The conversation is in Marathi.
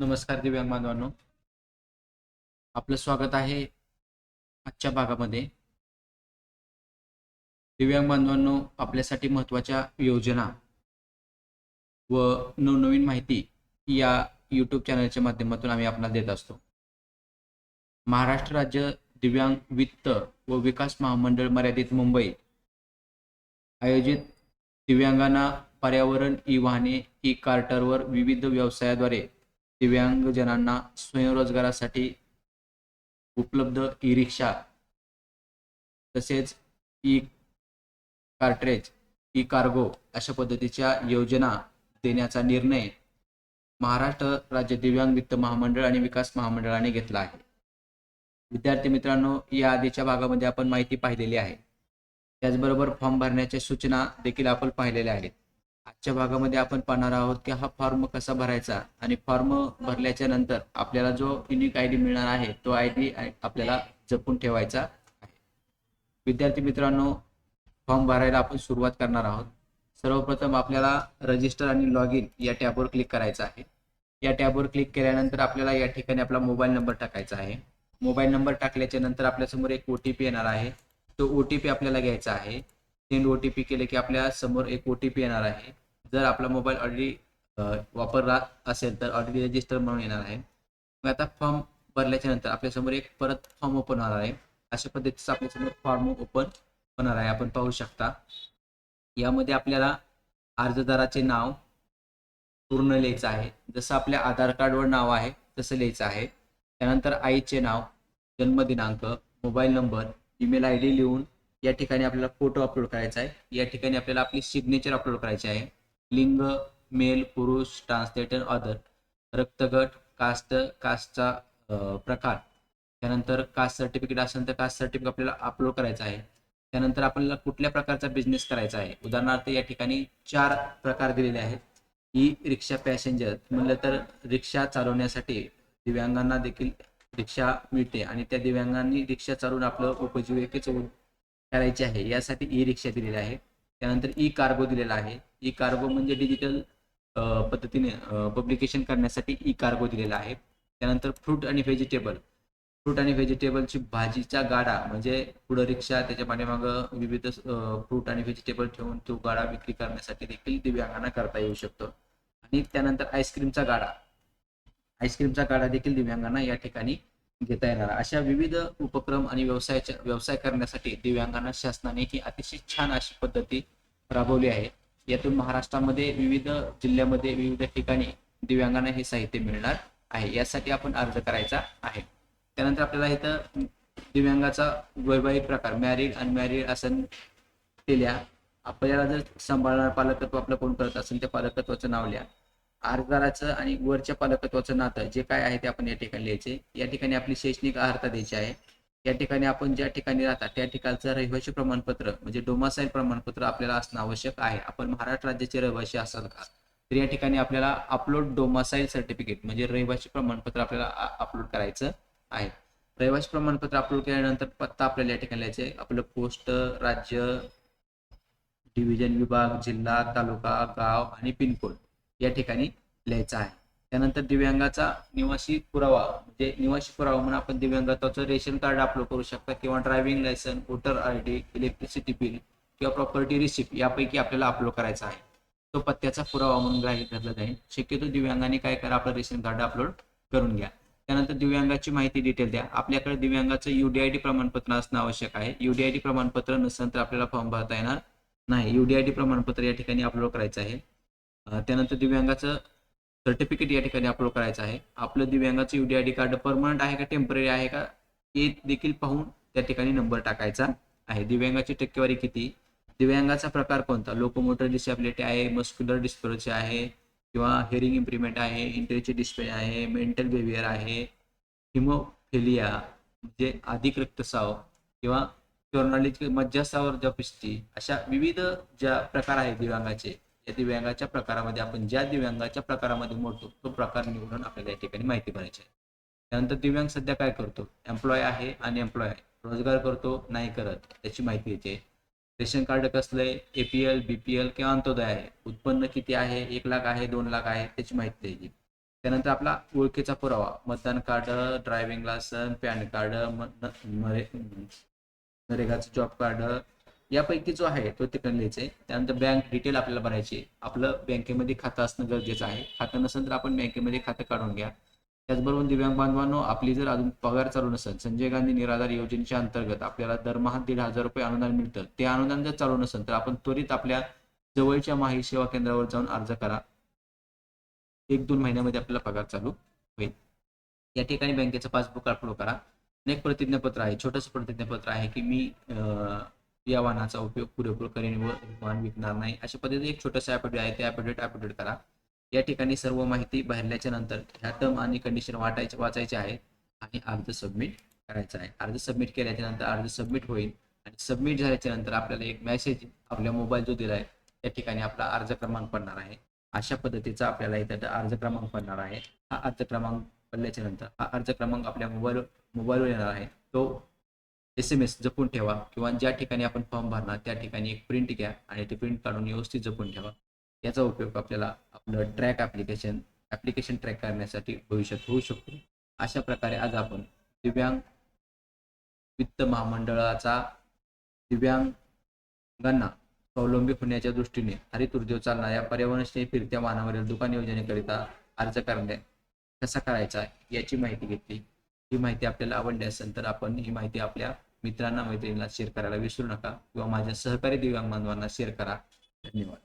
नमस्कार दिव्यांग बांधवांनो. आपलं स्वागत आहे आजच्या भागामध्ये. दिव्यांग बांधवांनो आपल्यासाठी महत्त्वाच्या योजना व नवनवीन माहिती या यूट्यूब चॅनलच्या माध्यमातून आम्ही आपल्याला देत असतो. महाराष्ट्र राज्य दिव्यांग वित्त व विकास महामंडळ मर्यादित मुंबई आयोजित दिव्यांगांना पर्यावरण ई वाहने ई कार्टरवर विविध व्यवसायाद्वारे दिव्यांगजनांना स्वयंरोजगारासाठी उपलब्ध ई रिक्षा तसेच ई कार्ट्रेज ई कार्गो अशा पद्धतीच्या योजना देण्याचा निर्णय महाराष्ट्र राज्य दिव्यांग वित्त महामंडळ आणि विकास महामंडळाने घेतला आहे. विद्यार्थी मित्रांनो या आधीच्या भागामध्ये आपण माहिती पाहिलेली आहे. त्याचबरोबर फॉर्म भरण्याच्या सूचना देखील आपण पाहिलेल्या आहेत. आजच्या भागामध्ये आपण पाहणार आहोत की हा फॉर्म कसा भरायचा आणि फॉर्म भरल्याच्या नंतर आपल्याला जो युनिक आय डी मिळणार आहे तो आय डी आपल्याला जपून ठेवायचा आहे. विद्यार्थी मित्रांनो फॉर्म भरायला आपण सुरुवात करणार आहोत. सर्वप्रथम आपल्याला रजिस्टर आणि लॉग इन या टॅबवर क्लिक करायचं आहे. या टॅबवर क्लिक केल्यानंतर आपल्याला या ठिकाणी आपला मोबाईल नंबर टाकायचा आहे. मोबाईल नंबर टाकल्याच्या नंतर आपल्यासमोर एक ओ टी पी येणार आहे. तो ओ टी पी आपल्याला घ्यायचा आहे. सेंड ओ टी पी केले की आपल्यासमोर एक ओ टी पी येणार आहे. जर आपला मोबाईल ऑलरेडी वापरला असेल तर ऑलरेडी रजिस्टर म्हणून येणार आहे. मग आता फॉर्म भरल्याच्या नंतर आपल्यासमोर एक परत फॉर्म ओपन होणार आहे. अशा पद्धतीचा आपल्यासमोर फॉर्म ओपन होणार आहे. आपण पाहू शकता. यामध्ये आपल्याला अर्जदाराचे नाव पूर्ण लिहायचं आहे. जसं आपल्या आधार कार्डवर नाव आहे तसं लिहायचं आहे. त्यानंतर आईचे नाव जन्मदिनांक mobile number email I D लिहून या ठिकाणी आपल्याला फोटो अपलोड करायचा आहे. या ठिकाणी आपल्याला आपली सिग्नेचर अपलोड करायची आहे. लिंग मेल पुरुष ट्रान्सलेटर अदर रक्तगट कास्ट कास्टचा प्रकार. त्यानंतर कास्ट सर्टिफिकेट असेल तर कास्ट सर्टिफिकेट आपल्याला अपलोड करायचं आहे. त्यानंतर आपल्याला कुठल्या प्रकारचा बिझनेस करायचा आहे? उदाहरणार्थ या ठिकाणी चार प्रकार दिलेले आहेत. ई रिक्षा पॅसेंजर म्हणलं तर रिक्षा चालवण्यासाठी दिव्यांगांना देखील रिक्षा मिळते आणि त्या दिव्यांगांनी रिक्षा चालवून आपलं उपजीविकेचं करायची आहे. यासाठी ई रिक्षा दिलेली आहे. त्यानंतर ई कार्गो दिलेला आहे. ई कार्गो म्हणजे डिजिटल पद्धतीने पब्लिकेशन करण्यासाठी ई कार्गो दिलेला आहे. त्यानंतर फ्रूट म्हणजे आणि व्हेजिटेबल फ्रूट आणि व्हेजिटेबलची भाजीचा गाडा म्हणजे पुढं रिक्षा त्याच्या पाठीमागं विविध फ्रूट आणि व्हेजिटेबल ठेवून तो गाडा विक्री करण्यासाठी देखील दिव्यांगांना करता येऊ शकतो. आणि त्यानंतर आईस्क्रीमचा गाडा. आईस्क्रीमचा गाडा देखील दिव्यांगांना या ठिकाणी घेता येणार. अशा विविध उपक्रम आणि व्यवसायाच्या व्यवसाय करण्यासाठी दिव्यांगांना शासनाने ही अतिशय छान अशी पद्धती राबवली आहे. यातून महाराष्ट्रामध्ये विविध जिल्ह्यामध्ये विविध ठिकाणी दिव्यांगांना हे साहित्य मिळणार आहे. यासाठी आपण अर्ज करायचा आहे. त्यानंतर आपल्याला इथं दिव्यांगाचा वैवाहिक प्रकार मॅरिड अनमॅरिड असं केल्या आपल्याला जर सांभाळणार पालकत्व आपलं कोण करत असेल त्या पालकत्वाचं नाव लिहा. अर्जदाराचं आणि वरच्या पालकत्वाचं नातं जे काय आहे ते आपण या ठिकाणी लिहायचे. या ठिकाणी आपली शैक्षणिक अर्हता द्यायची आहे. या ठिकाणी आपण ज्या ठिकाणी राहता त्या ठिकाणचं रहिवासी प्रमाणपत्र म्हणजे डोमासाईल प्रमाणपत्र आपल्याला असणं आवश्यक आहे. आपण महाराष्ट्र राज्याचे रहिवासी असाल का तर या ठिकाणी आपल्याला अपलोड डोमासाईल सर्टिफिकेट म्हणजे रहिवासी प्रमाणपत्र आपल्याला अपलोड करायचं आहे. रहिवासी प्रमाणपत्र अपलोड केल्यानंतर पत्ता आपल्याला या ठिकाणी लिहायचे आपलं पोस्ट राज्य डिव्हिजन विभाग जिल्हा तालुका गाव आणि पिनकोड. या ठिकाणी लिहायचा आहे. त्यानंतर दिव्यांगाचा निवासी पुरावा म्हणजे निवासी पुरावा म्हणून आपण दिव्यांगाचं रेशन कार्ड अपलोड करू शकता किंवा driving licence voter I D electricity bill किंवा प्रॉपर्टी रिसिप्ट यापैकी आपल्याला अपलोड करायचा आहे. तो पत्त्याचा पुरावा म्हणून ग्राह्य धरला जाईल. शक्यतो दिव्यांगाने काय करा आपलं रेशन कार्ड अपलोड करून घ्या. त्यानंतर दिव्यांगाची माहिती डिटेल द्या. आपल्याकडे दिव्यांगाचं युडीआयडी प्रमाणपत्र असणं आवश्यक आहे. युडीआयडी प्रमाणपत्र नसेल तर आपल्याला फॉर्म भरता येणार नाही. युडीआयडी प्रमाणपत्र या ठिकाणी अपलोड करायचं आहे. त्यानंतर दिव्यांगाचं सर्टिफिकेट या ठिकाणी अपलोड करायचं आहे. आपलं दिव्यांगाचं युडीआयडी कार्ड परमनंट आहे का टेंपररी आहे का हे देखील पाहून त्या ठिकाणी नंबर टाकायचा आहे. दिव्यांगाची टक्केवारी किती? दिव्यांगाचा प्रकार कोणता? लोकोमोटर डिसेबिलिटी आहे मस्क्युलर डिस्प्रोची आहे किंवा हेअरिंग इम्प्रिमेंट आहे इंटरेचे डिस्प्ले आहे मेंटल बिहेवियर आहे हिमोफेलिया म्हणजे अधिक रक्तस्राव किंवा कर्नालीची मज्जासावर जपिस्ती अशा विविध ज्या प्रकार आहेत दिव्यांगाचे या दिव्यांगाच्या प्रकारामध्ये आपण ज्या दिव्यांगाच्या प्रकारामध्ये मोडतो तो प्रकार निवडून आपल्याला या ठिकाणी माहिती भरायची आहे. त्यानंतर दिव्यांग सध्या काय करतो? एम्प्लॉय आहे अनएम्प्लॉय आहे. रोजगार करतो नाही करत. त्याची माहिती द्यायची आहे. रेशन कार्ड कसलंय एपीएल बीपीएल किंवा अंत्योदय आहे. उत्पन्न किती आहे? एक लाख आहे दोन लाख आहे त्याची माहिती द्यायची. त्यानंतर आपला ओळखीचा पुरावा. मतदान card driving licence PAN card म- नरेगाचं जॉब कार्ड यापैकी जो आहे तो तिकडे लिहायचा आहे त्यानंतर बँक डिटेल आपल्याला भरायची आपलं बँकेमध्ये खातं असणं गरजेचं आहे. खातं नसेल तर आपण बँकेमध्ये खातं काढून घ्या. त्याचबरोबर दिव्यांग बांधवांनो आपली जर अजून पगार चालू नसेल संजय गांधी निराधार योजनेच्या अंतर्गत आपल्याला दरमहा दीड हजार रुपये अनुदान मिळतं. ते अनुदान जर चालू नसेल तर आपण त्वरित आपल्या जवळच्या माही सेवा केंद्रावर जाऊन अर्ज करा. एक दोन महिन्यामध्ये आपल्याला पगार चालू होईल. या ठिकाणी बँकेचं पासबुक अपलोड करा. अनेक एक प्रतिज्ञापत्र आहे. छोटंसं प्रतिज्ञापत्र आहे की मी या वाहनाचा उपयोग पुरेपूर करेन व वाहन विकणार नाही. अशा पद्धतीने एक छोटंसं ॲपडेट आहे. ते ॲपडेट अपडेट करा. या ठिकाणी सर्व माहिती भरल्याच्या नंतर ह्या टर्म आणि कंडिशन वाटायचे वाचायचे आहे आणि अर्ज सबमिट करायचा आहे. अर्ज सबमिट केल्याच्यानंतर अर्ज सबमिट होईल आणि सबमिट झाल्याच्यानंतर आपल्याला एक मेसेज आपल्या मोबाईल जो दिला आहे त्या ठिकाणी आपला अर्ज क्रमांक पडणार आहे. अशा पद्धतीचा आपल्याला इथं अर्ज क्रमांक पडणार आहे. हा अर्ज क्रमांक पडल्याच्या नंतर हा अर्ज क्रमांक आपल्या मोबाईल मोबाईलवर येणार आहे. तो एस एम एस जपून ठेवा किंवा ज्या ठिकाणी आपण फॉर्म भरणार त्या ठिकाणी एक प्रिंट घ्या आणि ते प्रिंट काढून व्यवस्थित जपून ठेवा. याचा उपयोग आपल्याला आपलं ट्रॅक ॲप्लिकेशन ॲप्लिकेशन ट्रॅक करण्यासाठी भविष्यात होऊ शकतो. अशा प्रकारे आज आपण दिव्यांग वित्त महामंडळाचा दिव्यांगांना स्वावलंबी होण्याच्या दृष्टीने हरित उद्योग चालना या पर्यावरणस्नेही फिरत्या वाहनावरील दुकान योजनेकरिता अर्ज करणे कसा करायचा याची माहिती घेतली. ही माहिती आपल्याला आवडली असेल तर आपण ही माहिती आपल्या मित्रांना मैत्रिणींना शेअर करायला विसरू नका किंवा माझ्या सहकारी दिव्यांग बांधवांना शेअर करा. धन्यवाद.